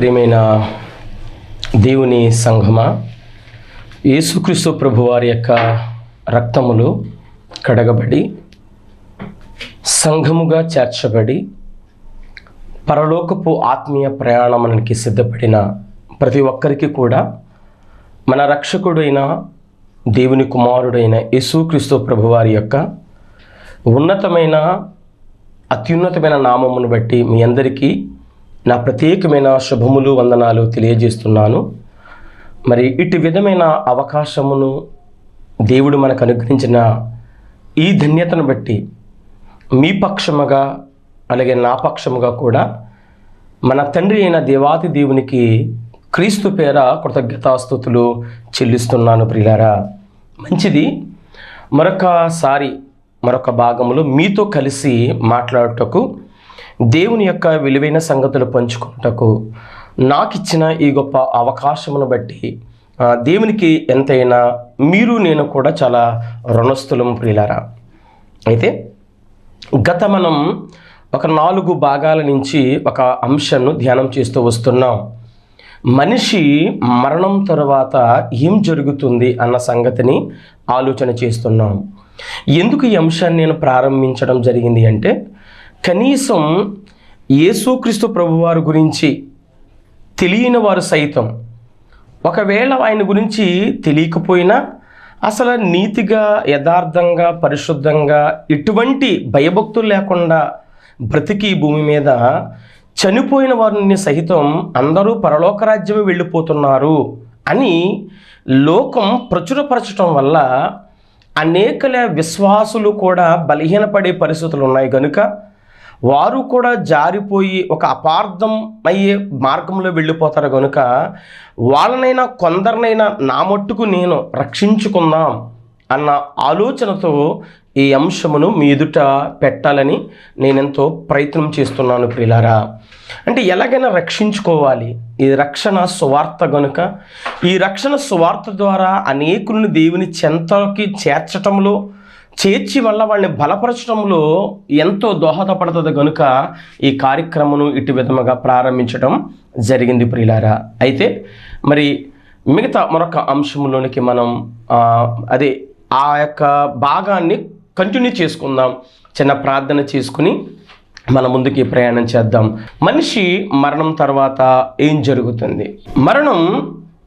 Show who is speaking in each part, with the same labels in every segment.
Speaker 1: ప్రియమైన దేవుని సంఘమా యేసుక్రీస్తు ప్రభువారి యొక్క రక్తములు కడగబడి సంఘముగా చేర్చబడి పరలోకపు ఆత్మీయ ప్రయాణానికి సిద్ధపడిన ప్రతి ఒక్కరికి కూడా మన రక్షకుడైన దేవుని కుమారుడైన యేసుక్రీస్తు ప్రభువారి యొక్క ఉన్నతమైన అత్యున్నతమైన నామమును బట్టి మీ అందరికీ నా ప్రత్యేకమైన శుభములు వందనాలు తెలియజేస్తున్నాను. మరి ఇటు విధమైన అవకాశమును దేవుడు మనకు అనుగ్రహించిన ఈ ధన్యతను బట్టి మీ పక్షముగా అలాగే నా పక్షముగా కూడా మన తండ్రి అయిన దేవాతి దేవునికి క్రీస్తు పేర కృతజ్ఞతాస్థుతులు చెల్లిస్తున్నాను ప్రియులారా. మంచిది. మరొకసారి మరొక భాగంలో మీతో కలిసి మాట్లాడుటకు దేవుని యొక్క విలువైన సంగతులు పంచుకుంటకు నాకు ఇచ్చిన ఈ గొప్ప అవకాశమును బట్టి దేవునికి ఎంతైనా మీరు నేను కూడా చాలా రుణస్థులం ప్రియులారా. అయితే గత మనం ఒక నాలుగు భాగాల నుంచి ఒక అంశాన్ని ధ్యానం చేస్తూ వస్తున్నాం. మనిషి మరణం తరువాత ఏం జరుగుతుంది అన్న సంగతిని ఆలోచన చేస్తున్నాం. ఎందుకు ఈ అంశాన్ని నేను ప్రారంభించడం జరిగింది అంటే కనీసం యేసుక్రీస్తు ప్రభువారి గురించి తెలియని వారు సైతం. ఒకవేళ ఆయన గురించి తెలియకపోయినా అసలు నీతిగా యథార్థంగా పరిశుద్ధంగా ఎటువంటి భయభక్తులు లేకుండా బ్రతికి భూమి మీద చనిపోయిన వారిని సహితం అందరూ పరలోకరాజ్యమే వెళ్ళిపోతున్నారు అని లోకం ప్రచురపరచడం వల్ల అనేకల విశ్వాసులు కూడా బలహీనపడే పరిస్థితులు ఉన్నాయి. కనుక వారు కూడా జారిపోయి ఒక అపార్థం అయ్యే మార్గంలో వెళ్ళిపోతారు కనుక వాళ్ళనైనా కొందరినైనా నా మట్టుకు నేను రక్షించుకుందాం అన్న ఆలోచనతో ఈ అంశమును మీ ఎదుట పెట్టాలని నేనెంతో ప్రయత్నం చేస్తున్నాను ప్రిలారా అంటే ఎలాగైనా రక్షించుకోవాలి. ఈ రక్షణ సువార్త గనుక ఈ రక్షణ సువార్త ద్వారా అనేకులను దేవుని చెంతకి చేర్చటంలో చేర్చి వల్ల వాళ్ళని బలపరచడంలో ఎంతో దోహదపడుతుంది కనుక ఈ కార్యక్రమం ఇటు విధముగా ప్రారంభించడం జరిగింది ప్రియులారా. అయితే మరి మిగతా మరొక అంశంలోనికి మనం అదే ఆ యొక్క భాగాన్ని కంటిన్యూ చేసుకుందాం. చిన్న ప్రార్థన చేసుకుని మన ముందుకి ప్రయాణం చేద్దాం. మనిషి మరణం తర్వాత ఏం జరుగుతుంది? మరణం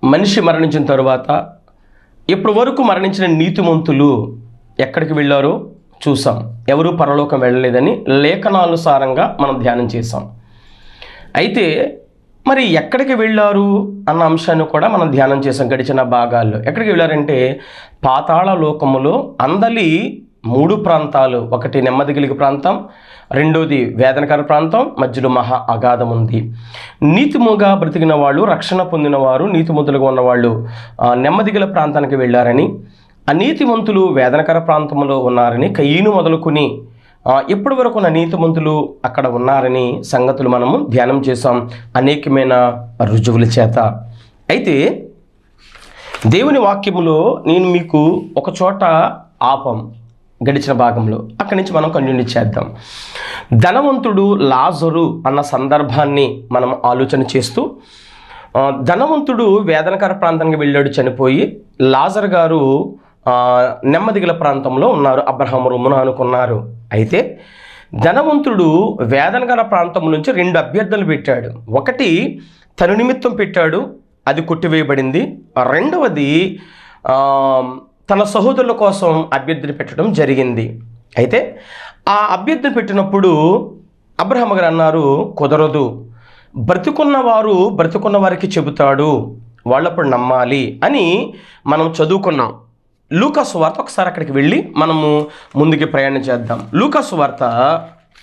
Speaker 1: మనిషి మరణించిన తర్వాత ఇప్పటి వరకు మరణించిన నీతిమంతులు ఎక్కడికి వెళ్ళారో చూసాం ఎవరూ పరలోకం వెళ్ళలేదని లేఖనానుసారంగా మనం ధ్యానం చేసాం అయితే మరి ఎక్కడికి వెళ్ళారు అన్న అంశాన్ని కూడా మనం ధ్యానం చేసాం గడిచిన భాగాల్లో. ఎక్కడికి వెళ్ళారంటే పాతాళ లోకములో అందలి మూడు ప్రాంతాలు. ఒకటి నెమ్మది కలిగి ప్రాంతం రెండోది వేదనకర ప్రాంతం మధ్యలో మహా అగాధం ఉంది. నీతిముగా బ్రతికిన వాళ్ళు రక్షణ పొందిన వారు నీతిముద్దులుగా ఉన్నవాళ్ళు నెమ్మదిగల ప్రాంతానికి వెళ్ళారని అనీతిమంతులు వేదనకర ప్రాంతంలో ఉన్నారని కయ్యను మొదలుకుని ఇప్పటి వరకు అనీతిమంతులు అక్కడ ఉన్నారని సంగతులు మనము ధ్యానం చేసాం అనేకమైన రుజువుల చేత. అయితే దేవుని వాక్యములో నేను మీకు ఒక చోట ఆపం గడిచిన భాగంలో. అక్కడి నుంచి మనం కంటిన్యూ చేద్దాం. ధనవంతుడు లాజరు అన్న సందర్భాన్ని మనం ఆలోచన చేస్తూ ధనవంతుడు వేదనకర ప్రాంతానికి వెళ్ళాడు చనిపోయి లాజర్ గారు నెమ్మదిగల ప్రాంతంలో ఉన్నారు. అబ్రహం రొమ్మున అనుకున్నారు అయితే ధనవంతుడు వేదనగల ప్రాంతం నుంచి రెండు అభ్యర్థనలు పెట్టాడు. ఒకటి తన నిమిత్తం పెట్టాడు. అది కొట్టివేయబడింది. రెండవది తన సహోదరుల కోసం అభ్యర్థన పెట్టడం జరిగింది. అయితే ఆ అభ్యర్థన పెట్టినప్పుడు అబ్రహం గారు అన్నారు కుదరదు. బ్రతికున్న వారు బ్రతికున్న వారికి చెబుతాడు. వాళ్ళప్పుడు నమ్మాలి అని మనం చదువుకున్నాం. లూకాసు వార్త ఒకసారి అక్కడికి వెళ్ళి మనము ముందుకి ప్రయాణం చేద్దాం. లూకాసు వార్త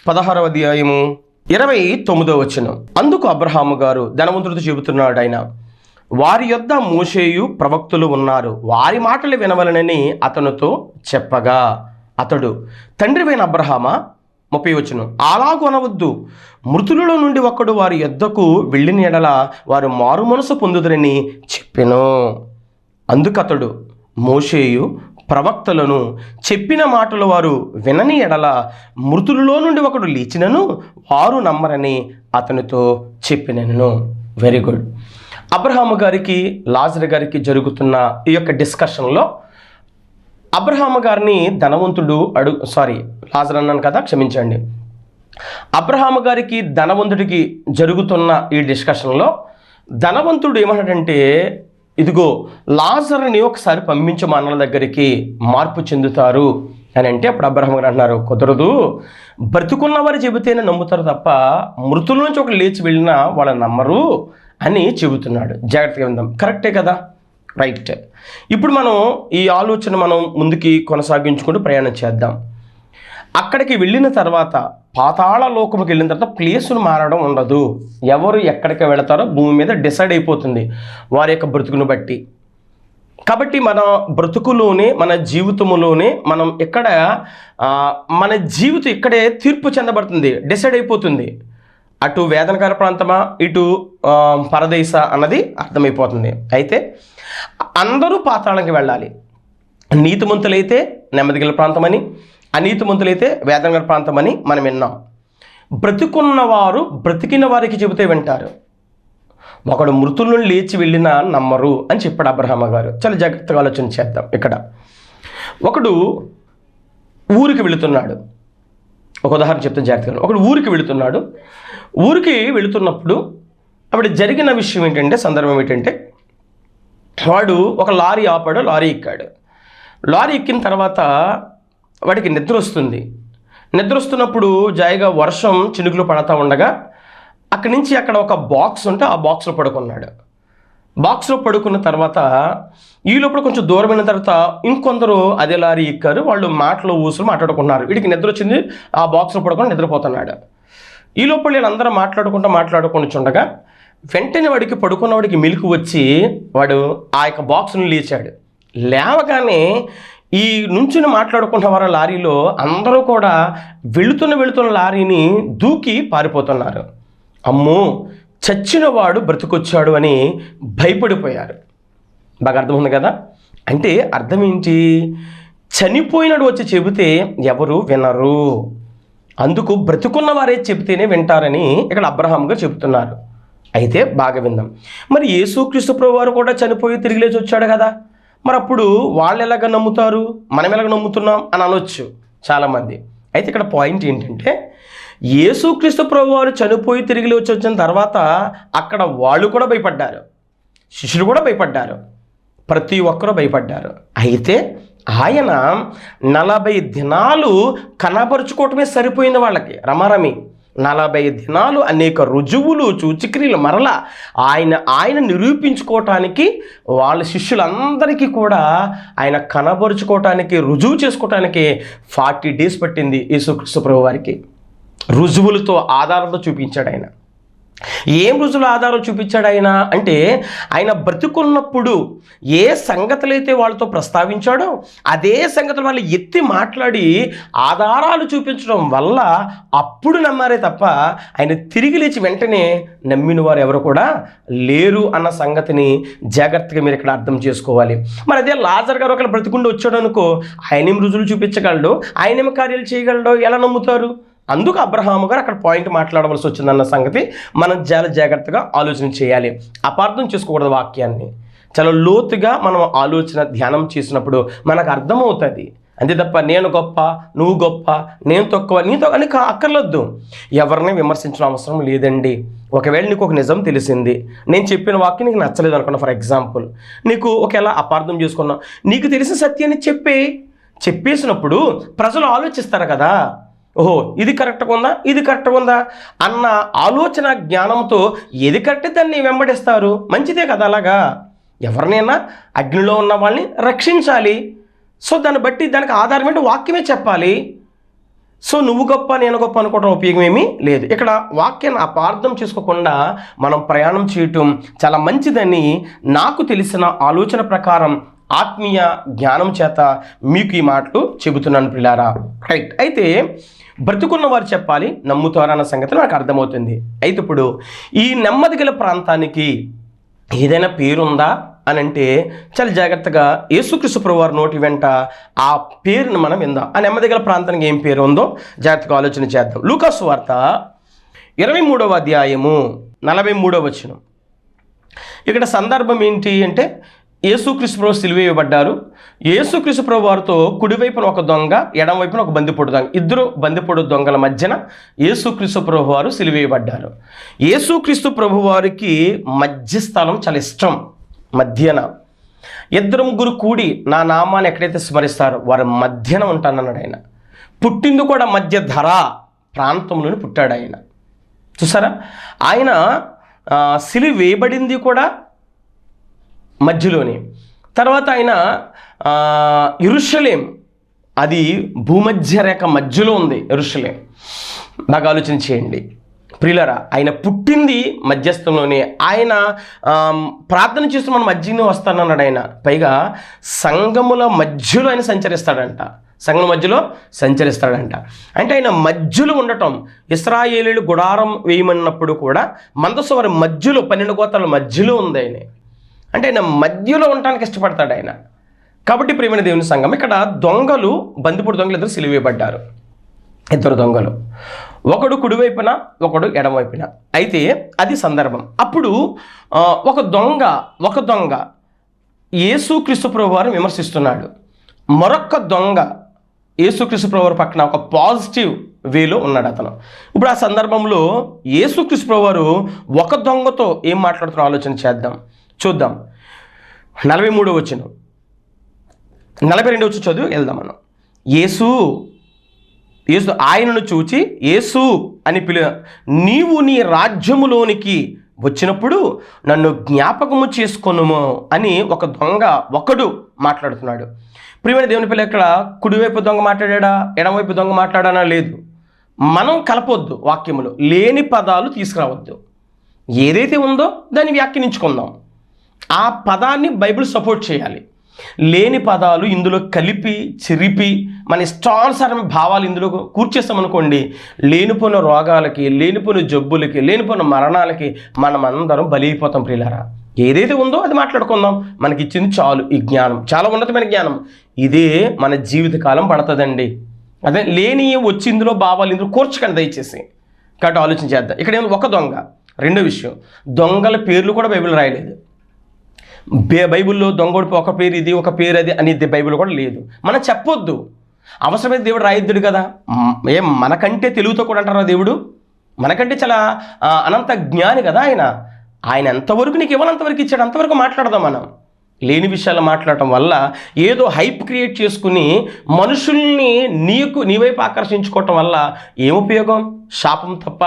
Speaker 1: పదహారవ అధ్యాయము ఇరవై తొమ్మిదో వచ్చిన అందుకు అబ్రహాము గారు ధనవంతుడితో చెబుతున్నాడు ఆయన వారి యొద్ద మోషేయు ప్రవక్తులు ఉన్నారు. వారి మాటలు వినవలనని అతనితో చెప్పగా. అతడు తండ్రివైన అబ్రహామా ముప్పై వచ్చును అలాగూ అనవద్దు. మృతులలో నుండి ఒకడు వారి యొద్దకు వెళ్ళిన ఎడల వారు మారు మనసు పొందుదరని చెప్పెను. అందుకతడు మోషేయు ప్రవక్తలను చెప్పిన మాటలు వారు వినని ఎడల మృతులలో నుండి ఒకడు లేచినను వారు నమ్మరని అతనితో చెప్పినను. వెరీ గుడ్ అబ్రహాము గారికి లాజర్ గారికి జరుగుతున్న ఈ యొక్క డిస్కషన్లో అబ్రహాము గారిని ధనవంతుడు అడుగు సారీ లాజర్ అన్నాను కదా క్షమించండి. అబ్రహాము గారికి ధనవంతుడికి జరుగుతున్న ఈ డిస్కషన్లో ధనవంతుడు ఏమన్నాడంటే ఇదిగో లాజర్ని ఒకసారి పంపించు మా అన్నల దగ్గరికి మార్పు చెందుతారు అని అంటే అప్పుడు అబ్రహం గారు అంటున్నారు కుదరదు. బ్రతుకున్న వారు చెబితేనే నమ్ముతారు తప్ప మృతుల నుంచి ఒక లేచి వెళ్ళినా వాళ్ళ నమ్మరు అని చెబుతున్నాడు. జాగ్రత్తగా విందాం. కరెక్టే కదా? రైట్. ఇప్పుడు మనం ఈ ఆలోచన మనం ముందుకి కొనసాగించుకుంటూ ప్రయాణం చేద్దాం. అక్కడికి వెళ్ళిన తర్వాత పాతాళ లోకముకి వెళ్ళిన తర్వాత ప్లేసులు మారడం ఉండదు. ఎవరు ఎక్కడికి వెళతారో భూమి మీద డిసైడ్ అయిపోతుంది. వారి యొక్క బ్రతుకును బట్టి. కాబట్టి మన బ్రతుకులోనే మన జీవితంలోనే మనం ఇక్కడ మన జీవితం ఇక్కడే తీర్పు చెందబడుతుంది డిసైడ్ అయిపోతుంది. అటు వేదనకర ప్రాంతమా ఇటు పరదేశ అన్నది అర్థమైపోతుంది. అయితే అందరూ పాతాళంకి వెళ్ళాలి. నీతిమంతులైతే నెమ్మదిగల ప్రాంతమని అనీతిమంతులైతే ప్రాంతం అని మనం విన్నాం. బ్రతికున్న వారు బ్రతికిన వారికి చెబితే వింటారు. ఒకడు మృతులను లేచి వెళ్ళినా నమ్మరు అని చెప్పాడు అబ్రహ్మ గారు. చాలా జాగ్రత్తగా ఆలోచన చేద్దాం ఇక్కడ. ఒకడు ఊరికి వెళుతున్నాడు. ఒక ఉదాహరణ చెప్తే జాగ్రత్తగా ఒకడు ఊరికి వెళుతున్నాడు. ఊరికి వెళుతున్నప్పుడు అప్పుడు జరిగిన విషయం ఏంటంటే సందర్భం ఏంటంటే వాడు ఒక లారీ ఆపాడు లారీ ఎక్కాడు. లారీ ఎక్కిన తర్వాత వాడికి నిద్ర వస్తుంది. నిద్ర వస్తున్నప్పుడు జాయిగా వర్షం చినుకులు పడతా ఉండగా అక్కడి నుంచి అక్కడ ఒక బాక్స్ ఉంటే ఆ బాక్స్లో పడుకున్నాడు. బాక్స్లో పడుకున్న తర్వాత ఈ లోపల కొంచెం దూరమైన తర్వాత ఇంకొందరు అదే లారీ ఎక్కారు. వాళ్ళు మాటలు ఊసులు మాట్లాడుకున్నారు. వీడికి నిద్ర వచ్చింది. ఆ బాక్స్లో పడుకొని నిద్రపోతున్నాడు. ఈ లోపల వీళ్ళందరూ మాట్లాడుకుంటూ మాట్లాడుకుంటూ చుండగా వెంటనే వాడికి పడుకున్న వాడికి మిల్క్ వచ్చి వాడు ఆ యొక్క బాక్స్ను లేచాడు. లేవగానే ఈ నుంచుని మాట్లాడుకుంటున్న వారు లారీలో అందరూ కూడా వెళుతున్న వెళుతున్న లారీని దూకి పారిపోతున్నారు. అమ్మో చచ్చినవాడు బ్రతికొచ్చాడు అని భయపడిపోయారు. బాగా అర్థమైంది కదా? అంటే అర్థం ఏంటి? చనిపోయినాడు వచ్చి చెబితే ఎవరు వినరు. అందుకు బ్రతుకున్న వారే చెబితేనే వింటారని ఇక్కడ అబ్రహాం గారు చెబుతున్నారు. అయితే బాగా విందాం. మరి యేసుక్రీస్తు ప్రభు వారు కూడా చనిపోయి తిరిగి లేచి వచ్చాడు కదా? మరి అప్పుడు వాళ్ళు ఎలాగ నమ్ముతారు? మనం ఎలాగ నమ్ముతున్నాం? అని అనొచ్చు చాలామంది. అయితే ఇక్కడ పాయింట్ ఏంటంటే యేసుక్రీస్తు ప్రభు వారు చనిపోయి తిరిగి వచ్చి వచ్చిన తర్వాత అక్కడ వాళ్ళు కూడా భయపడ్డారు. శిష్యులు కూడా భయపడ్డారు. ప్రతి ఒక్కరూ భయపడ్డారు. అయితే ఆయన నలభై దినాలు కనబరుచుకోవటమే సరిపోయింది వాళ్ళకి. రమారమి. నలభై దినాలు అనేక రుజువులు సూచిక్రియలు మరల ఆయన ఆయన నిరూపించుకోవటానికి వాళ్ళ శిష్యులందరికీ కూడా ఆయన కనబరుచుకోవటానికి రుజువు చేసుకోవటానికి ఫార్టీ డేస్ పట్టింది యేసుక్రీస్తు ప్రభు వారికి రుజువులతో ఆధారంతో చూపించాడు ఆయన. ఏం రుజువుల ఆధారం చూపించాడు ఆయన? అంటే ఆయన బ్రతుకున్నప్పుడు ఏ సంగతులైతే వాళ్ళతో ప్రస్తావించాడో అదే సంగతులు వాళ్ళు ఎత్తి మాట్లాడి ఆధారాలు చూపించడం వల్ల అప్పుడు నమ్మారే తప్ప ఆయన తిరిగి లేచి వెంటనే నమ్మిన వారు ఎవరు కూడా లేరు అన్న సంగతిని జాగ్రత్తగా మీరు ఇక్కడ అర్థం చేసుకోవాలి. మరి అదే లాజర్ గారు ఒకరు బ్రతికుండి వచ్చాడు అనుకో ఆయనేం రుజువులు చూపించగలడు? ఆయనేం కార్యాలు చేయగలడో? ఎలా నమ్ముతారు? అందుకు అబ్రహాము గారు అక్కడ పాయింట్ మాట్లాడవలసి వచ్చిందన్న సంగతి మనం చాలా జాగ్రత్తగా ఆలోచన చేయాలి. అపార్థం చేసుకోకూడదు వాక్యాన్ని. చాలా లోతుగా మనం ఆలోచన ధ్యానం చేసినప్పుడు మనకు అర్థమవుతుంది. అంతే తప్ప నేను గొప్ప నువ్వు గొప్ప నేను తక్కువ నీతో అని అక్కర్లొద్దు. ఎవరిని విమర్శించడం అవసరం లేదండి. ఒకవేళ నీకు ఒక నిజం తెలిసింది నేను చెప్పిన వాక్యం నీకు నచ్చలేదు అనుకున్నా ఫర్ ఎగ్జాంపుల్ నీకు ఒకవేళ అపార్థం చేసుకున్నావు నీకు తెలిసిన సత్యాన్ని చెప్పే చెప్పేసినప్పుడు ప్రజలు ఆలోచిస్తారు కదా. ఓహో ఇది కరెక్ట్గా ఉందా? ఇది కరెక్ట్గా ఉందా? అన్న ఆలోచన జ్ఞానంతో ఏది కరెక్ట్ దాన్ని వెంబడిస్తారు? మంచిదే కదా అలాగా? ఎవరినైనా అగ్నిలో ఉన్న వాళ్ళని రక్షించాలి. సో దాన్ని బట్టి దానికి ఆధారం ఏంటి వాక్యమే చెప్పాలి. సో నువ్వు గొప్ప నేను గొప్ప అనుకోవడం ఉపయోగం ఏమీ లేదు. ఇక్కడ వాక్యాన్ని అపార్థం చేసుకోకుండా మనం ప్రయాణం చేయటం చాలా మంచిదని నాకు తెలిసిన ఆలోచన ప్రకారం ఆత్మీయ జ్ఞానం చేత మీకు ఈ మాటలు చెబుతున్నాను పిల్లారా రైట్. అయితే బ్రతుకున్న వారు చెప్పాలి నమ్ముతారన్న సంగతి నాకు అర్థమవుతుంది. అయితే ఇప్పుడు ఈ నెమ్మది గల ప్రాంతానికి ఏదైనా పేరుందా అని అంటే చాలా జాగ్రత్తగా యేసుక్రీస్తు ప్రభువారి నోటి వెంట ఆ పేరును మనం విందాం. ఆ నెమ్మది గల ప్రాంతానికి ఏం పేరు ఉందో జాగ్రత్తగా ఆలోచన చేద్దాం. లూకాసు వార్త ఇరవై మూడవ అధ్యాయము నలభై మూడవ వచనం. ఇక్కడ సందర్భం ఏంటి అంటే యేసుక్రీస్తు ప్రభు సిలువేయబడ్డారు. యేసుక్రీస్తు ప్రభు వారితో కుడివైపున ఒక దొంగ ఎడమవైపున ఒక బందిపోటు దొంగ ఇద్దరు బందిపోటు దొంగల మధ్యన యేసుక్రీస్తు ప్రభు వారు సిలువేయబడ్డారు. యేసుక్రీస్తు ప్రభు వారికి మధ్యస్థలం చాలా ఇష్టం. మధ్యన ఇద్దరు ముగ్గురు కూడి నా నామాన్ని ఎక్కడైతే స్మరిస్తారో వారి మధ్యన ఉంటానన్నాడు ఆయన. పుట్టింది కూడా మధ్య ధర ప్రాంతంలోని పుట్టాడు ఆయన. చూసారా? ఆయన సిలి వేయబడింది కూడా మధ్యలోనే. తర్వాత ఆయన ఇరుషలేం అది భూమధ్య రేఖ మధ్యలో ఉంది ఇరుషలేం బాగా ఆలోచన చేయండి. ప్రిలరా ఆయన పుట్టింది మధ్యస్థంలోనే. ఆయన ప్రార్థన చేస్తూ మన మధ్యనే వస్తానన్నాడు ఆయన. పైగా సంఘముల మధ్యలో ఆయన సంచరిస్తాడంట. సంఘం మధ్యలో సంచరిస్తాడంట. అంటే ఆయన మధ్యలో ఉండటం ఇస్రాయేలీలు గుడారం వేయమన్నప్పుడు కూడా మందసు వారి మధ్యలో పన్నెండు గోత్రాల మధ్యలో ఉంది ఆయన. అంటే ఆయన మధ్యలో ఉండటానికి ఇష్టపడతాడు ఆయన. కాబట్టి ప్రేమైన దేవుని సంఘం ఇక్కడ దొంగలు బందిపూడి దొంగలు ఇద్దరు సిలివేయబడ్డారు. ఇద్దరు దొంగలు. ఒకడు కుడివైపున ఒకడు ఎడమవైపున అయితే అది సందర్భం. అప్పుడు ఒక దొంగ ఒక దొంగ యేసుక్రీస్తు ప్రభు వారిని విమర్శిస్తున్నాడు. మరొక దొంగ యేసుక్రీస్తు ప్రభు వారి పక్కన ఒక పాజిటివ్ వేలో ఉన్నాడు అతను. ఇప్పుడు ఆ సందర్భంలో యేసుక్రీస్తు ప్రభు వారు ఒక దొంగతో ఏం మాట్లాడుతున్న ఆలోచన చేద్దాం. చూద్దాం. నలభై మూడో వచ్చిన. నలభై రెండో వచ్చి చదువు వెళ్దాం మనం. యేసు యేసు ఆయనను చూచి యేసు అని పిలు నీవు నీ రాజ్యములోనికి వచ్చినప్పుడు నన్ను జ్ఞాపకము చేసుకొనుము అని ఒక దొంగ ఒకడు మాట్లాడుతున్నాడు. ప్రియమైన దేవుని పిల్ల ఇక్కడ కుడివైపు దొంగ మాట్లాడా ఎడమవైపు దొంగ మాట్లాడానా? లేదు. మనం కలపొద్దు వాక్యములు. లేని పదాలు తీసుకురావద్దు. ఏదైతే ఉందో దాన్ని వ్యాఖ్యానించుకుందాం. ఆ పదాన్ని బైబిల్ సపోర్ట్ చేయాలి. లేని పదాలు ఇందులో కలిపి చెరిపి మన ఇష్టానుసారం భావాలు ఇందులో కూర్చేస్తామనుకోండి లేనిపోయిన రోగాలకి లేనిపోయిన జబ్బులకి లేనిపోయిన మరణాలకి మనం అందరం బలైపోతాం ప్రియులారా. ఏదైతే ఉందో అది మాట్లాడుకుందాం. మనకి ఇచ్చింది చాలు ఈ జ్ఞానం. చాలా ఉన్నతమైన జ్ఞానం. ఇదే మన జీవితకాలం పడుతుందండి. అదే లేని వచ్చి ఇందులో భావాలు ఇందులో కూర్చకండి దయచేసి. కాబట్టి ఆలోచన చేద్దాం. ఇక్కడ ఏమో ఒక దొంగ. రెండో విషయం. దొంగల పేర్లు కూడా బైబిల్ రాయలేదు. బైబిల్లో దొంగోడిపి ఒక పేరు ఇది ఒక పేరు అది అనేది బైబిల్ కూడా లేదు. మనం చెప్పొద్దు. అవసరమైతే దేవుడు రాయిద్దుడు కదా. ఏం మనకంటే తెలుగుతో కూడా అంటారా దేవుడు? మనకంటే చాలా అనంత జ్ఞాని కదా ఆయన. ఆయన ఎంతవరకు నీకు ఇవ్వాలంతవరకు ఇచ్చాడు. అంతవరకు మాట్లాడదాం మనం. లేని విషయాలు మాట్లాడటం వల్ల ఏదో హైప్ క్రియేట్ చేసుకుని మనుషుల్ని నీకు నీ వైపు ఆకర్షించుకోవటం వల్ల ఏం ఉపయోగం? శాపం తప్ప.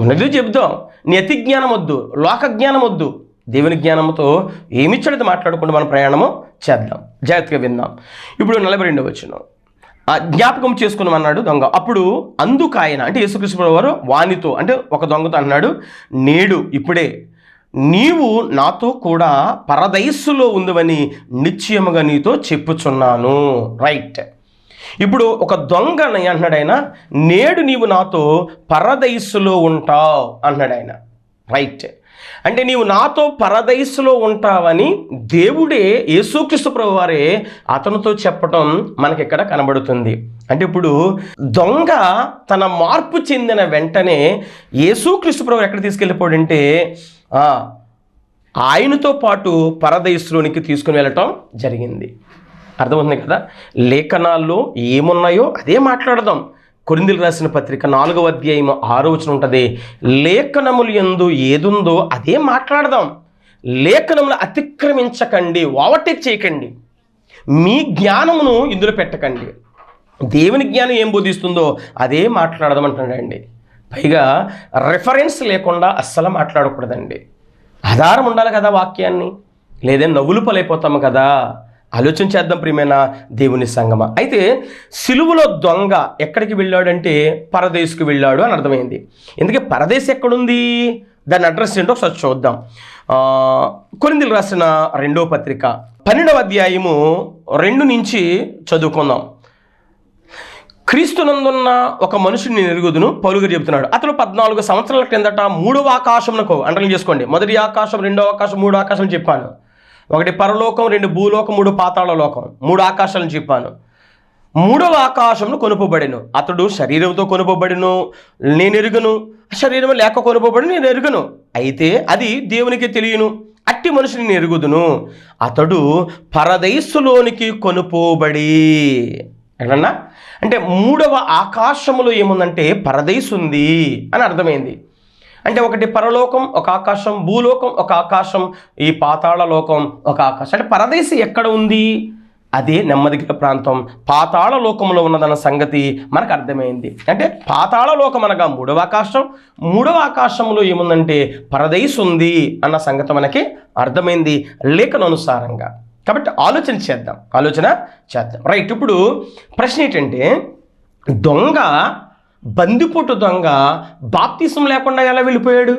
Speaker 1: ఉన్నది చెబుదాం నీ అతి జ్ఞానం వద్దు లోక జ్ఞానం వద్దు దేవుని జ్ఞానంతో ఏమిచ్చాడో మాట్లాడుకుంటూ మనం ప్రయాణము చేద్దాం. జాగ్రత్తగా విందాం. ఇప్పుడు నలభై రెండవ వచ్చిన జ్ఞాపకం చేసుకున్నామన్నాడు దొంగ. అప్పుడు అందుకు ఆయన అంటే యేసుకృష్ణ వారు వానితో అంటే ఒక దొంగతో అన్నాడు నేడు ఇప్పుడే నీవు నాతో కూడా పరదయస్సులో ఉందవని నిశ్చయముగా నీతో చెప్పుచున్నాను. రైట్ ఇప్పుడు ఒక దొంగ అంటున్నాడు ఆయన నేడు నీవు నాతో పరదయస్సులో ఉంటావు అన్నాడు ఆయన. రైట్ అంటే నీవు నాతో పరదయస్సులో ఉంటావని దేవుడే యేసుక్రీస్తు ప్రభు వారే అతనితో చెప్పటం మనకి ఇక్కడ కనబడుతుంది. అంటే ఇప్పుడు దొంగ తన మార్పు చెందిన వెంటనే యేసుక్రీస్తు ప్రభు ఎక్కడ తీసుకెళ్ళిపోడంటే ఆయనతో పాటు పరదయస్సులోనికి తీసుకుని వెళ్ళటం జరిగింది. అర్థమవుతుంది కదా? లేఖనాల్లో ఏమున్నాయో అదే మాట్లాడదాం. కొరిందులు రాసిన పత్రిక నాలుగవ అధ్యాయం ఆరో ఉంటుంది లేఖనములు ఎందు ఏదుందో అదే మాట్లాడదాం. లేఖనములు అతిక్రమించకండి ఓవర్టేక్ చేయకండి. మీ జ్ఞానమును ఇందులో పెట్టకండి. దేవుని జ్ఞానం ఏం బోధిస్తుందో అదే మాట్లాడదాం అంటున్నాడండి. పైగా రెఫరెన్స్ లేకుండా అస్సలు మాట్లాడకూడదండి. ఆధారం ఉండాలి కదా వాక్యాన్ని. లేదా నవ్వులు పలైపోతాము కదా. ఆలోచన చేద్దాం ప్రియమైన దేవుని సంగమ. అయితే సిలువలో దొంగ ఎక్కడికి వెళ్ళాడంటే పరదేశ్కి వెళ్ళాడు అని అర్థమైంది. ఎందుకే పరదేశ్ ఎక్కడుంది? దాని అడ్రస్ ఏంటో ఒకసారి చూద్దాం. కొరిందులు రాసిన రెండో పత్రిక పన్నెండవ అధ్యాయము రెండు నుంచి చదువుకుందాం. క్రీస్తునందున్న ఒక మనుషుని ఎరుగుదును పౌలుగారు చెబుతున్నాడు. అతను పద్నాలుగు సంవత్సరాల క్రిందట మూడవ ఆకాశంకు అండర్లైన్ చేసుకోండి మొదటి ఆకాశం రెండవ ఆకాశం మూడో ఆకాశం చెప్పాను. ఒకటి పరలోకం రెండు భూలోకం మూడు పాతాళ లోకం. మూడు ఆకాశాలను చెప్పాను. మూడవ ఆకాశమును కొనుపబడిను. అతడు శరీరంతో కొనుపబడిను నేను ఎరుగును. శరీరం లేక కొనుపబడి నేను ఎరుగును. అయితే అది దేవునికి తెలియను. అట్టి మనిషిని నేను ఎరుగుదును. అతడు పరదైసులోనికి కొనుపోబడి ఎక్కడన్నా? అంటే మూడవ ఆకాశములో ఏముందంటే పరదైసు ఉంది అని అర్థమైంది. అంటే ఒకటి పరలోకం ఒక ఆకాశం భూలోకం ఒక ఆకాశం ఈ పాతాళ లోకం ఒక ఆకాశం. అంటే పరదేశి ఎక్కడ ఉంది? అదే నెమ్మదిగల ప్రాంతం. పాతాళ లోకంలో ఉన్నదన్న సంగతి మనకు అర్థమైంది. అంటే పాతాళ లోకం అనగా మూడవ ఆకాశం. మూడవ ఆకాశంలో ఏముందంటే పరదేశ్ ఉంది అన్న సంగతి మనకి అర్థమైంది లేఖనానుసారంగా. కాబట్టి ఆలోచన చేద్దాం. ఆలోచన చేద్దాం. రైట్ ఇప్పుడు ప్రశ్న ఏంటంటే దొంగ బందిపోటు దొంగ బాప్తీసం లేకుండా ఎలా వెళ్ళిపోయాడు?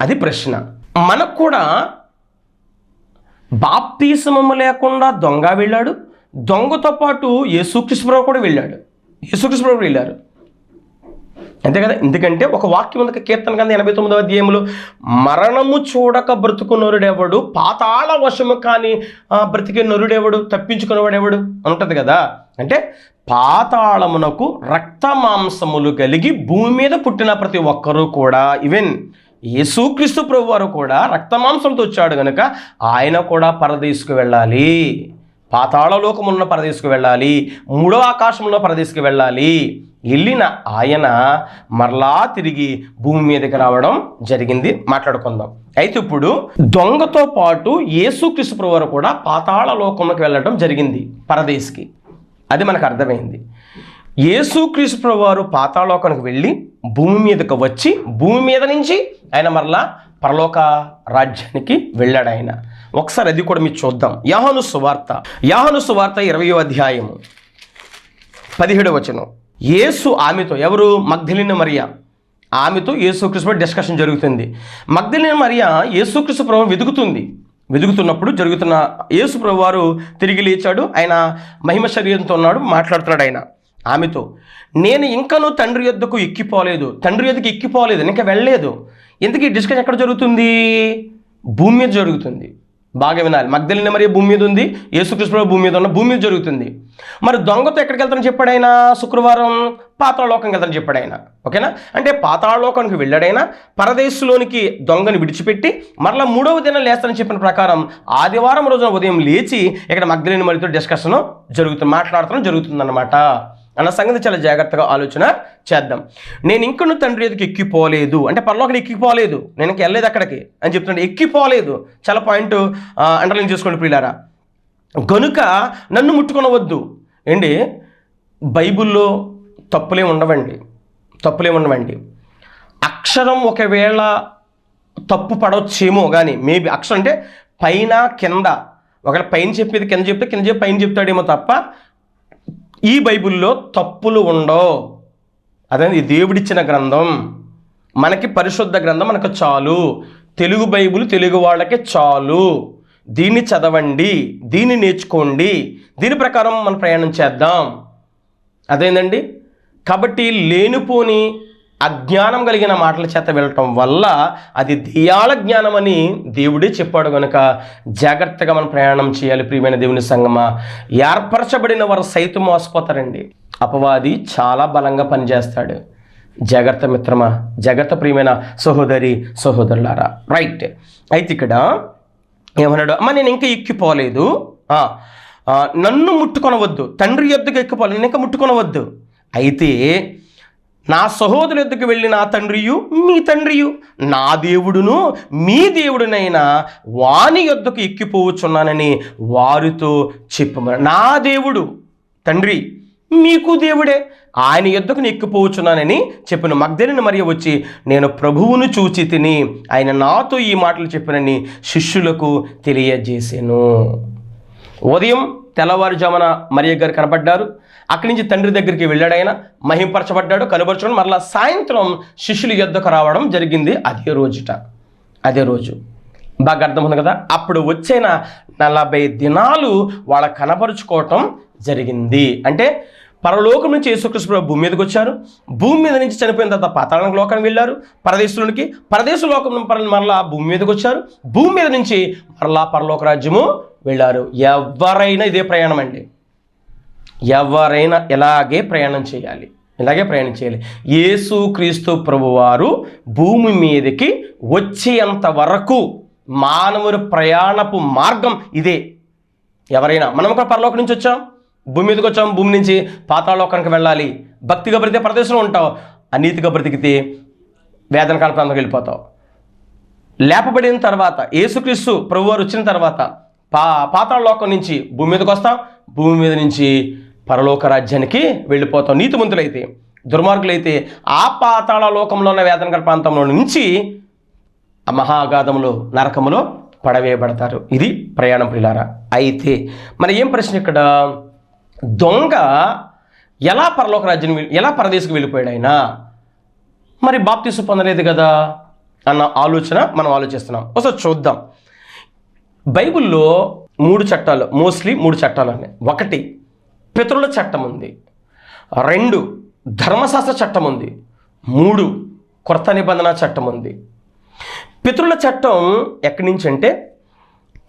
Speaker 1: అది ప్రశ్న. మనకు కూడా బాప్తీసమము లేకుండా దొంగ వెళ్ళాడు. దొంగతో పాటు యేసుకృష్ణరావు కూడా వెళ్ళాడు. యేసుకృష్ణరావు వెళ్ళారు. అంతే కదా? ఎందుకంటే ఒక వాక్యం ఉంది కీర్తన కింద ఎనభై తొమ్మిదవ అధ్యాయంలో మరణము చూడక బ్రతుకు నరుడెవడు పాతాళ వశము కానీ బ్రతికే నరుడెవడు? తప్పించుకునేవాడెవడు? అని ఉంటుంది కదా? అంటే పాతాళమునకు రక్త మాంసములు కలిగి భూమి మీద పుట్టిన ప్రతి ఒక్కరూ కూడా ఈవెన్ యేసుక్రీస్తు ప్రభు వారు కూడా రక్త మాంసంతో వచ్చాడు కనుక ఆయన కూడా పరదేశకు వెళ్ళాలి. పాతాళలోకమున్న పరదేశకు వెళ్ళాలి. మూడో ఆకాశంలో పరదేశకు వెళ్ళాలి. వెళ్ళిన ఆయన మరలా తిరిగి భూమి మీదకి రావడం జరిగింది. మాట్లాడుకుందాం. అయితే ఇప్పుడు దొంగతో పాటు యేసుక్రీస్తు ప్రభు వారు కూడా పాతాళ లోకంలోకి వెళ్ళడం జరిగింది పరదేశ్కి. అది మనకు అర్థమైంది. యేసుక్రీస్తు ప్రభు వారు పాతాళలోకానికి వెళ్ళి భూమి మీదకు వచ్చి భూమి మీద నుంచి ఆయన మరలా పరలోక రాజ్యానికి వెళ్ళాడు ఆయన. ఒకసారి అది కూడా మీరు చూద్దాం. యాహను సువార్త. యాహను సువార్త ఇరవయో అధ్యాయము. పదిహేడు వచనం. యేసు ఆమెతో ఎవరు? మగ్ధలిన మరియా. ఆమెతో యేసుక్రీస్తు డిస్కషన్ జరుగుతుంది. మగ్ధలిన మరియా యేసుక్రీస్తు ప్రభు వెతుకుతుంది. వెతుకుతున్నప్పుడు జరుగుతున్న యేసు ప్రభు వారు తిరిగి లేచాడు. ఆయన మహిమ శరీరంతో ఉన్నాడు మాట్లాడుతున్నాడు ఆయన. ఆమెతో నేను ఇంకనూ తండ్రి యొద్దకు ఎక్కిపోలేదు. తండ్రి యొద్దకు ఎక్కిపోలేదు. ఇంకా వెళ్ళలేదు. ఎందుకు ఈ డిస్కషన్ ఎక్కడ జరుగుతుంది? భూమి మీద జరుగుతుంది. బాగా వినాలి. మగ్ధలిన మరి భూమి మీద ఉంది. యేసుకృష్ణ భూమి మీద ఉన్న భూమి మీద జరుగుతుంది. మరి దొంగతో ఎక్కడికి వెళ్తానని చెప్పాడు ఆయన శుక్రవారం పాతాళలోకంకి వెళ్తానని చెప్పాడు ఆయన ఓకేనా? అంటే పాతాళలోకానికి వెళ్ళాడైనా పరదేశంలోనికి దొంగని విడిచిపెట్టి మరలా మూడవ దినం లేస్తానని చెప్పిన ప్రకారం ఆదివారం రోజున ఉదయం లేచి ఇక్కడ మగ్ధలిన మరితో డిస్కషన్ జరుగుతుంది మాట్లాడటం జరుగుతుందన్నమాట. అన్న సంగతి చాలా జాగ్రత్తగా ఆలోచన చేద్దాం. నేను ఇంకను తండ్రి ఎదుకు ఎక్కిపోలేదు. అంటే పరలోకం ఎక్కిపోలేదు. నేను ఇంక వెళ్ళలేదు అక్కడికి అని చెప్తున్నాడు ఎక్కిపోలేదు. చాలా పాయింట్ అండర్లైన్ చేసుకోండి ప్రియులారా. గనుక నన్ను ముట్టుకొనవద్దు. ఏంటి? బైబిల్లో తప్పులే ఉండవండి. తప్పులే ఉండవండి. అక్షరం ఒకవేళ తప్పు పడవచ్చేమో కానీ మేబీ అక్షరం అంటే పైన కింద. ఒకవేళ పైన చెప్పేది కింద చెప్తే కింద చెప్పి పైన చెప్తాడేమో తప్ప ఈ బైబిల్లో తప్పులు ఉండవు. అదే ఇది దేవుడిచ్చిన గ్రంథం. మనకి పరిశుద్ధ గ్రంథం మనకు చాలు. తెలుగు బైబిల్ తెలుగు వాళ్ళకి చాలు. దీన్ని చదవండి దీన్ని నేర్చుకోండి. దీని ప్రకారం మనం ప్రయాణం చేద్దాం. అదేందండి? కాబట్టి లేనిపోని అజ్ఞానం కలిగిన మాటల చేత వెళ్ళటం వల్ల అది దియాల జ్ఞానం అని దేవుడే చెప్పాడు కనుక జాగ్రత్తగా మనం ప్రయాణం చేయాలి ప్రియమైన దేవుని సంగమా. ఏర్పరచబడిన వారు సైతం మోసపోతారండి. అపవాది చాలా బలంగా పనిచేస్తాడు. జాగ్రత్త మిత్రమా జాగ్రత్త ప్రియమైన సహోదరి సహోదరులారా. రైట్. అయితే ఇక్కడ ఏమన్నాడు అమ్మ నేను ఇంకా ఎక్కిపోలేదు. నన్ను ముట్టుకొనవద్దు. తండ్రి యొద్దకు ఎక్కిపోలేదు. నేను ఇంకా ముట్టుకొనవద్దు. అయితే నా సహోదరు ఎద్దుకు వెళ్ళి నా తండ్రియు మీ తండ్రియు నా దేవుడును మీ దేవుడునైనా వాని యొద్దకు ఎక్కిపోవచ్చున్నానని వారితో చెప్పమని. నా దేవుడు తండ్రి మీకు దేవుడే ఆయన యొద్దకు ఎక్కిపోవచ్చున్నానని చెప్పిన. మగ్ధరిని మరియు వచ్చి నేను ప్రభువును చూచి తిని ఆయన నాతో ఈ మాటలు చెప్పినని శిష్యులకు తెలియజేసాను. ఉదయం తెల్లవారుజామున మరియ గారు కనపడ్డారు. అక్కడి నుంచి తండ్రి దగ్గరికి వెళ్ళాడు ఆయన మహింపరచబడ్డాడు కనబరచుకొని మరలా సాయంత్రం శిష్యుల యొద్దకు రావడం జరిగింది. అదే రోజుట అదే రోజు. బాగా అర్థమవుతుంది కదా? అప్పుడు వచ్చిన నలభై దినాలు వాళ్ళ కనపరుచుకోవటం జరిగింది. అంటే పరలోకం నుంచి యేసుకృష్ణ ప్రభు భూమి మీదకి వచ్చారు. భూమి మీద నుంచి చనిపోయిన తర్వాత పాతాళ లోకానికి వెళ్ళారు. పరదేశులకి పరదేశ లోకం పర- మరలా భూమి మీదకి వచ్చారు. భూమి మీద నుంచి మరలా పరలోక రాజ్యము వెళ్ళారు. ఎవరైనా ఇదే ప్రయాణం అండి. ఎవరైనా ఇలాగే ప్రయాణం చేయాలి. ఇలాగే ప్రయాణం చేయాలి. యేసు క్రీస్తు ప్రభువారు భూమి మీదకి వచ్చేంత వరకు మానవుని ప్రయాణపు మార్గం ఇదే. ఎవరైనా మనం కూడా పరలోక నుంచి వచ్చాం. భూమి మీదకి వచ్చాం. భూమి నుంచి పాతాళలోకానికి వెళ్ళాలి. భక్తిగా బ్రతికే ప్రదేశంలో ఉంటావు. అనీతిగా బ్రతికితే వేదన కాల ప్రాంతానికి వెళ్ళిపోతావు. లేపబడిన తర్వాత యేసుక్రీస్తు ప్రభువారు వచ్చిన తర్వాత పా పాతాళ లోకం నుంచి భూమి మీదకి వస్తాం. భూమి మీద నుంచి పరలోక రాజ్యానికి వెళ్ళిపోతాం. నీతిమంతులైతే దుర్మార్గులైతే ఆ పాతాళ లోకంలో ఉన్న వేదనకర ప్రాంతంలో నుంచి ఆ మహాగాధములో నరకములో పడవేయబడతారు. ఇది ప్రయాణం పిల్లారా అయితే మరి ఏం ప్రశ్న ఇక్కడ? దొంగ ఎలా పరలోక రాజ్యం ఎలా పరదేశకు వెళ్ళిపోయాడు ఆయన మరి బాప్తీసు పొందలేదు కదా? అన్న ఆలోచన మనం ఆలోచిస్తున్నాం. ఒకసారి చూద్దాం. బైబిల్లో మూడు చట్టాలు మోస్ట్లీ మూడు చట్టాలు ఉన్నాయి. ఒకటి పితరుల చట్టం ఉంది. రెండు ధర్మశాస్త్ర చట్టం ఉంది. మూడు కొత్త నిబంధన చట్టం ఉంది. పితరుల చట్టం ఎక్కడి నుంచి అంటే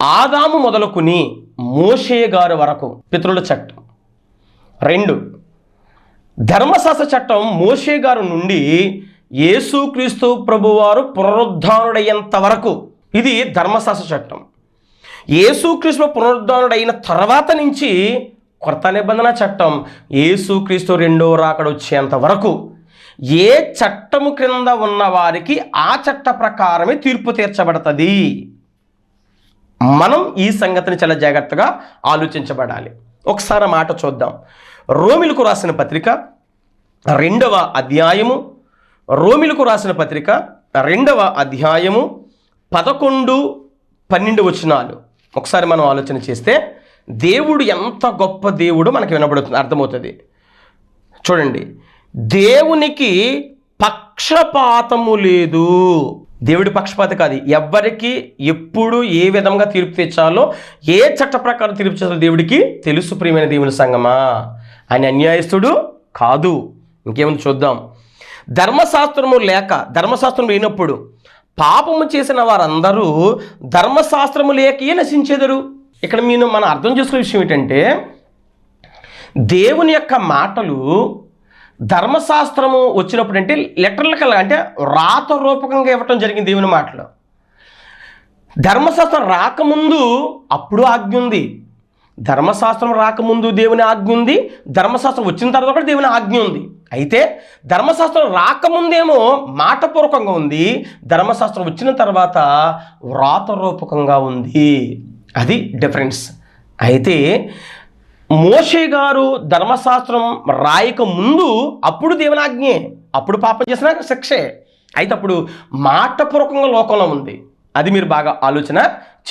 Speaker 1: ఆదాము మొదలుకుని మోషే గారు వరకు పితరుల చట్టం. రెండు ధర్మశాస్త్ర చట్టం మోషే గారు నుండి యేసుక్రీస్తు ప్రభువారు పునరుద్ధానుడయ్యేంత వరకు ఇది ధర్మశాస్త్ర చట్టం. యేసుక్రీస్తు పునరుద్ధరణుడైన తర్వాత నుంచి కొత్త నిబంధన చట్టం యేసుక్రీస్తు రెండో రాకడ వచ్చేంత వరకు ఏ చట్టము క్రింద ఉన్న వారికి ఆ చట్ట ప్రకారమే తీర్పు తీర్చబడుతుంది. మనం ఈ సంగతిని చాలా జాగ్రత్తగా ఆలోచించబడాలి. ఒకసారి మాట చూద్దాం. రోమిలకు రాసిన పత్రిక రెండవ అధ్యాయము. రోమిలకు రాసిన పత్రిక రెండవ అధ్యాయము పదకొండు పన్నెండు వచనాలు. ఒకసారి మనం ఆలోచన చేస్తే దేవుడు ఎంత గొప్ప దేవుడు మనకి వినబడుతుంది అర్థమవుతుంది. చూడండి దేవునికి పక్షపాతము లేదు. దేవుడి పక్షపాత కాదు. ఎవ్వరికి ఎప్పుడు ఏ విధంగా తీర్పు తెచ్చాలో ఏ చట్ట ప్రకారం తీర్పు తెచ్చాలో దేవుడికి తెలుసు ప్రియమైన దేవుని సంగమా. ఆయన అన్యాయస్తుడు కాదు. ఇంకేముంది చూద్దాం. ధర్మశాస్త్రము లేక ధర్మశాస్త్రం లేనప్పుడు పాపము చేసిన వారందరూ ధర్మశాస్త్రము లేకే నశించెదరు. ఇక్కడ మీరు మనం అర్థం చేసుకునే విషయం ఏంటంటే దేవుని యొక్క మాటలు ధర్మశాస్త్రము వచ్చినప్పుడు అంటే లెటర్ల అంటే రాత రూపకంగా ఇవ్వటం జరిగింది దేవుని మాటలు. ధర్మశాస్త్రం రాకముందు అప్పుడు ఆజ్ఞ ఉంది. ధర్మశాస్త్రం రాకముందు దేవుని ఆజ్ఞ ఉంది. ధర్మశాస్త్రం వచ్చిన తర్వాత కూడా దేవుని ఆజ్ఞ ఉంది. అయితే ధర్మశాస్త్రం రాకముందేమో మాటపూర్వకంగా ఉంది. ధర్మశాస్త్రం వచ్చిన తర్వాత వ్రాతరూపకంగా ఉంది. అది డిఫరెన్స్ అయితే మోషే గారు ధర్మశాస్త్రం రాయక ముందు అప్పుడు దేవుని ఆజ్ఞే అప్పుడు పాపం చేసినా శిక్షే. అయితే అప్పుడు మాటపూర్వకంగా లోకంలో ఉంది. అది మీరు బాగా ఆలోచన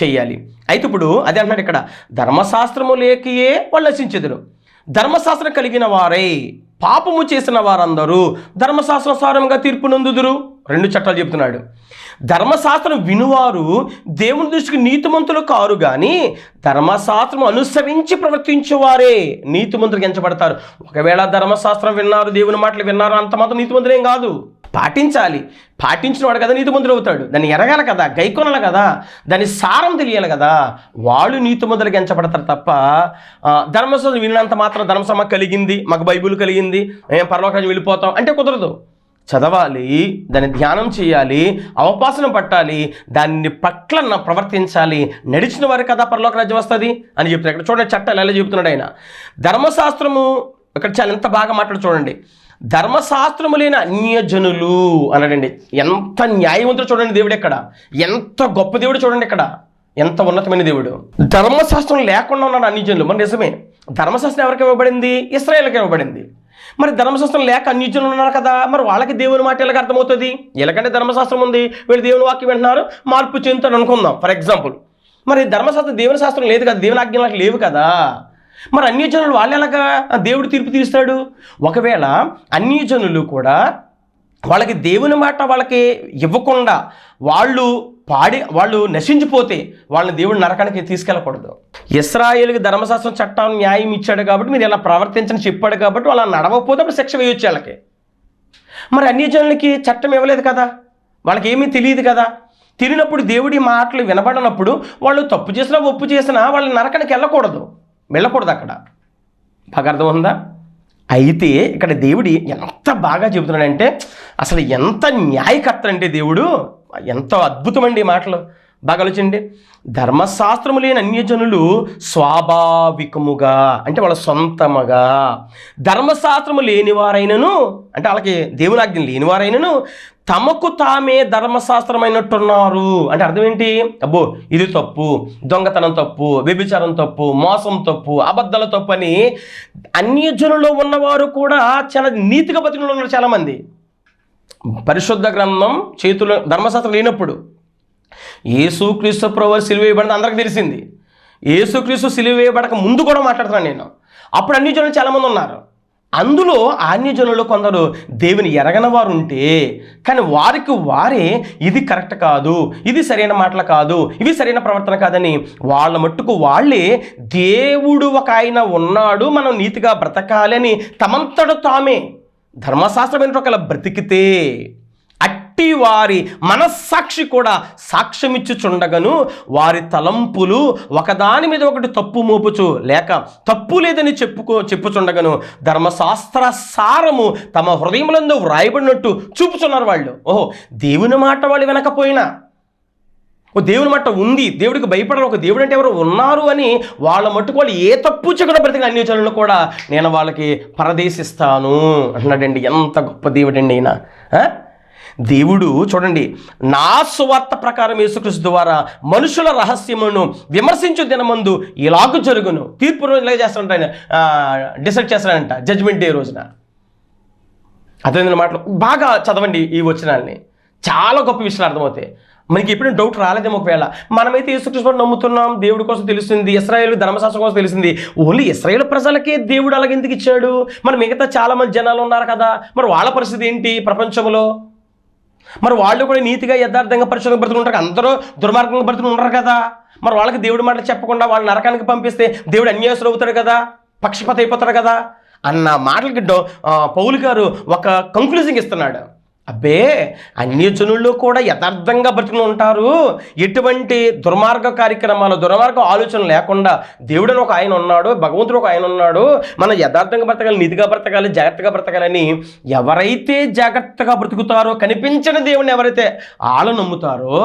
Speaker 1: చేయాలి. అయితే ఇప్పుడు అదే అంటున్నాడు ఇక్కడ ధర్మశాస్త్రము లేకయే వాళ్ళు నశించెదరు. ధర్మశాస్త్రం కలిగిన వారై పాపము చేసిన వారందరూ ధర్మశాస్త్రానుసారంగా తీర్పు నందుదురు. రెండు చట్టాలు చెబుతున్నాడు ధర్మశాస్త్రం వినువారు దేవుని దృష్టికి నీతిమంతులు కారు కానీ ధర్మశాస్త్రం అనుసరించి ప్రవర్తించేవారే నీతిమంతులకు ఎంచబడతారు. ఒకవేళ ధర్మశాస్త్రం విన్నారు దేవుని మాటలు విన్నారు అంత మాత్రం నీతిమంతులేం కాదు. పాటించాలి. పాటించిన వాడు కదా నీతిమంతుడు అవుతాడు. దాన్ని ఎరగాలి కదా గైకొనాలి కదా దాని సారం తెలియాలి కదా. వాళ్ళు నీతిమంతులకు ఎంచబడతారు తప్ప ఆ, ధర్మశాస్త్రం వినినంత మాత్రం ధర్మసమ కలిగింది మాకు బైబిల్ కలిగింది మేము పరలోకానికి వెళ్ళిపోతాం అంటే కుదరదు. చదవాలి దాన్ని ధ్యానం చేయాలి అవపాసన పట్టాలి దాన్ని పట్ల ప్రవర్తించాలి. నడిచిన వారు కదా పరలోక రాజ్యం వస్తుంది అని చెప్తున్నాడు ఇక్కడ చూడండి చట్టాలు ఎలా చెబుతున్నాడు ఆయన. ధర్మశాస్త్రము ఇక్కడ చాలా ఎంత బాగా మాట్లాడు చూడండి. ధర్మశాస్త్రము లేని అన్యజనులు అన్నాడండి. ఎంత న్యాయవంతుడు చూడండి దేవుడు ఇక్కడ. ఎంత గొప్ప దేవుడు చూడండి ఇక్కడ. ఎంత ఉన్నతమైన దేవుడు. ధర్మశాస్త్రం లేకుండా ఉన్నాడు అన్యజనులు. మరి నిజమే. ధర్మశాస్త్రం ఎవరికి ఇవ్వబడింది? ఇస్రాయేల్కి ఇవ్వబడింది. మరి ధర్మశాస్త్రం లేక అన్యజనులు ఉన్నారు కదా మరి వాళ్ళకి దేవుని మాట ఎలాగ అర్థమవుతుంది? ఎలాగంటే ధర్మశాస్త్రం ఉంది. వీళ్ళు దేవుని వాక్యం వింటున్నారు. మార్పు చెందుతాడు అనుకుందాం. ఫర్ ఎగ్జాంపుల్ మరి ధర్మశాస్త్రం దేవుని శాస్త్రం లేదు కదా దేవుని ఆజ్ఞలకు లేవు కదా. మరి అన్యజనులు వాళ్ళు ఎలాగా దేవుడు తీర్పు తీరుస్తాడు ఒకవేళ అన్యజనులు కూడా వాళ్ళకి దేవుని మాట వాళ్ళకి ఇవ్వకుండా వాళ్ళు పాడి వాళ్ళు నశించిపోతే వాళ్ళని దేవుడు నరకానికి తీసుకెళ్ళకూడదు. ఇస్రాయేల్కి ధర్మశాస్త్రం చట్టం న్యాయం ఇచ్చాడు కాబట్టి మీరు ఇలా ప్రవర్తించని చెప్పాడు కాబట్టి వాళ్ళ నడవకపోతే అప్పుడు శిక్ష వేయొచ్చు వాళ్ళకి. మరి అన్ని జనులకి చట్టం ఇవ్వలేదు కదా? వాళ్ళకి ఏమీ తెలియదు కదా? తిరిగినప్పుడు దేవుడి మాటలు వినబడినప్పుడు వాళ్ళు తప్పు చేసినా ఒప్పు చేసినా వాళ్ళ నరకనికి వెళ్ళకూడదు. వెళ్ళకూడదు అక్కడ. బాగా అర్థం ఉందా అయితే ఇక్కడ దేవుడి ఎంత బాగా చెబుతున్నాడంటే అసలు ఎంత న్యాయకర్త అంటే దేవుడు. ఎంత అద్భుతమండి ఈ మాటలు. బాగా ఆలోచండి ధర్మశాస్త్రము లేని అన్యజనులు స్వాభావికముగా అంటే వాళ్ళ సొంతముగా. ధర్మశాస్త్రము లేనివారైనను అంటే వాళ్ళకి దేవునాగ్ని లేనివారైనను తమకు తామే ధర్మశాస్త్రమైనట్టున్నారు. అంటే అర్థం ఏంటి? అబ్బో ఇది తప్పు దొంగతనం తప్పు వ్యభిచారం తప్పు మోసం తప్పు అబద్ధాల తప్పు అని అన్యజనులో ఉన్నవారు కూడా చాలా నీతిగా బతికిన ఉన్నారు చాలామంది. పరిశుద్ధ గ్రంథం చేతులు ధర్మశాస్త్రం లేనప్పుడు. యేసుక్రీస్తు ప్రభు సిలువ వేయబడింది అందరికీ తెలిసింది. యేసుక్రీస్తు సిలువ వేయబడక ముందు కూడా మాట్లాడుతున్నాను నేను. అప్పుడు అన్ని జనులు చాలామంది ఉన్నారు. అందులో అన్యజనులు కొందరు దేవుని ఎరగని వారు ఉంటే కానీ వారికి వారే ఇది కరెక్ట్ కాదు ఇది సరైన మాటలు కాదు ఇవి సరైన ప్రవర్తన కాదని వాళ్ళ మట్టుకు వాళ్ళే దేవుడు ఒక ఆయన ఉన్నాడు మనం నీతిగా బ్రతకాలి అని తమంతట తామే. ధర్మశాస్త్రమైన ఒకలా బ్రతికితే అట్టి వారి మనస్సాక్షి కూడా సాక్ష్యమిచ్చుచుండగను. వారి తలంపులు ఒకదాని మీద ఒకటి తప్పు మోపుచు లేక తప్పు లేదని చెప్పుకో చెప్పుచుండగను. ధర్మశాస్త్ర సారము తమ హృదయములందు వ్రాయబడినట్టు చూపుచున్నారు వాళ్ళు. ఓహో దేవుని మాట వాళ్ళు వినకపోయినా? ఓ దేవుని మాట ఉంది. దేవుడికి భయపడాలి. ఒక దేవుడు అంటే ఎవరు ఉన్నారు అని వాళ్ళ మట్టుకు వాళ్ళు ఏ తప్పు చేయకుండా బ్రతికిన అన్ని కూడా నేను వాళ్ళకి పరదేశిస్తాను. అంటున్నాడండి ఎంత గొప్ప దేవుడండి అయినా దేవుడు చూడండి నా సువార్త ప్రకారం యేసుక్రీస్తు ద్వారా మనుషుల రహస్యమును విమర్శించు దినమందు ఇలాగ జరుగును. తీర్పు రోజు ఇలా చేస్తాడంట ఆయన? డిసైడ్ చేస్తాడంట జడ్జ్మెంట్ డే రోజున. అర్థమైన మాటలు? బాగా చదవండి ఈ వచనాల్ని. చాలా గొప్ప విషయాలు అర్థమవుతాయి. మనకి ఎప్పుడైనా డౌట్ రాలేదేమో ఒకవేళ. మనమైతే యేసుకృష్ణ నమ్ముతున్నాం దేవుడి కోసం తెలుస్తుంది ఇస్రాయేల్ ధర్మశాస్త్రం కోసం తెలిసింది ఓన్లీ ఇస్రాయేల్ ప్రజలకే దేవుడు అలాగెందుకు ఇచ్చాడు? మన మిగతా చాలా మంది జనాలు ఉన్నారు కదా. మరి వాళ్ళ పరిస్థితి ఏంటి ప్రపంచంలో? మరి వాళ్ళు కూడా నీతిగా యథార్థంగా పరిశుభ్రంగా బ్రతుకుంటారు అందరూ దుర్మార్గంగా ఉంటారు కదా. మరి వాళ్ళకి దేవుడి మాటలు చెప్పకుండా వాళ్ళ నరకానికి పంపిస్తే దేవుడు అన్యాసులు అవుతాడు కదా? పక్షపాత అయిపోతాడు కదా? అన్న మాటలకి పౌలు గారు ఒక కంక్లూజింగ్ ఇస్తున్నాడు. అబ్బే అన్యజనులు కూడా యథార్థంగా బ్రతుకుని ఉంటారు. ఎటువంటి దుర్మార్గ కార్యక్రమాలు దుర్మార్గ ఆలోచన లేకుండా దేవుడని ఒక ఆయన ఉన్నాడు భగవంతుడు ఒక ఆయన ఉన్నాడు మనం యథార్థంగా బ్రతకాలి నిధిగా బ్రతకాలి జాగ్రత్తగా బ్రతకాలని ఎవరైతే జాగ్రత్తగా బ్రతుకుతారో కనిపించిన దేవుని ఎవరైతే ఆళ్ళ నమ్ముతారో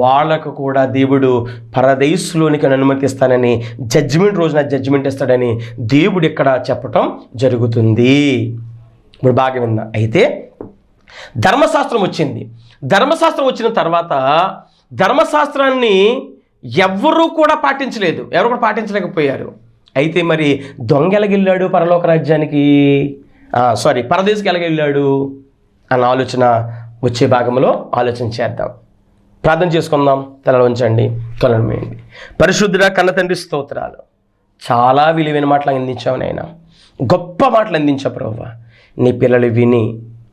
Speaker 1: వాళ్ళకు కూడా దేవుడు పరదేశంలోనికి అనుమతిస్తానని జడ్జిమెంట్ రోజున జడ్జిమెంట్ ఇస్తాడని దేవుడు ఇక్కడ చెప్పటం జరుగుతుంది. ఇప్పుడు బాగా విందా. అయితే ధర్మశాస్త్రం వచ్చింది. ధర్మశాస్త్రం వచ్చిన తర్వాత ధర్మశాస్త్రాన్ని ఎవ్వరూ కూడా పాటించలేదు. ఎవరు కూడా పాటించలేకపోయారు. అయితే మరి దొంగ ఎలాగెళ్ళాడు పరలోక రాజ్యానికి సారీ పరదేశకి ఎలాగెళ్ళాడు అన్న ఆలోచన వచ్చే భాగంలో ఆలోచన చేద్దాం. ప్రార్థన చేసుకుందాం. తలలో ఉంచండి కలను వేయండి పరిశుద్ధుడ కన్న తండ్రి స్తోత్రాలు. చాలా విలువైన మాటలు అందించావు నాయన. గొప్ప మాటలు అందించావు ప్రభు నీ పిల్లలు విని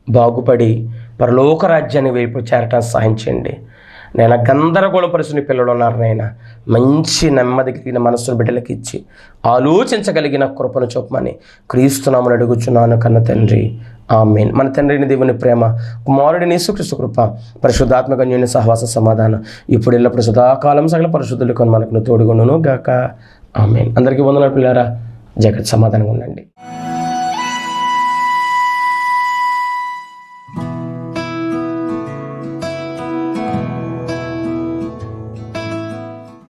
Speaker 1: బాగుపడి పరలోక రాజ్యాన్ని వైపు చేరటానికి సహాయం చేయండి. నేను గందరగోళపరుచుని పిల్లలు ఉన్నారు నాయన. మంచి నెమ్మది కలిగిన మనసును బిడ్డలకి ఇచ్చి ఆలోచించగలిగిన కృపను చూపమని క్రీస్తునామని అడుగుచున్నాను కన్న తండ్రి. ఆమెన్. మన తండ్రిని దేవుని ప్రేమ కుమారుడిని యేసుక్రీస్తు కృప పరిశుద్ధాత్మక న్యూని సహవాస సమాధానం ఇప్పుడు ఎల్లప్పుడు సదాకాలం సగల పరిశుద్ధులకు కొని మనకు తోడుగుండును గాక ఆమెన్. అందరికీ వందనాలు పిల్లారా. జగత్ సమాధానంగా ఉండండి.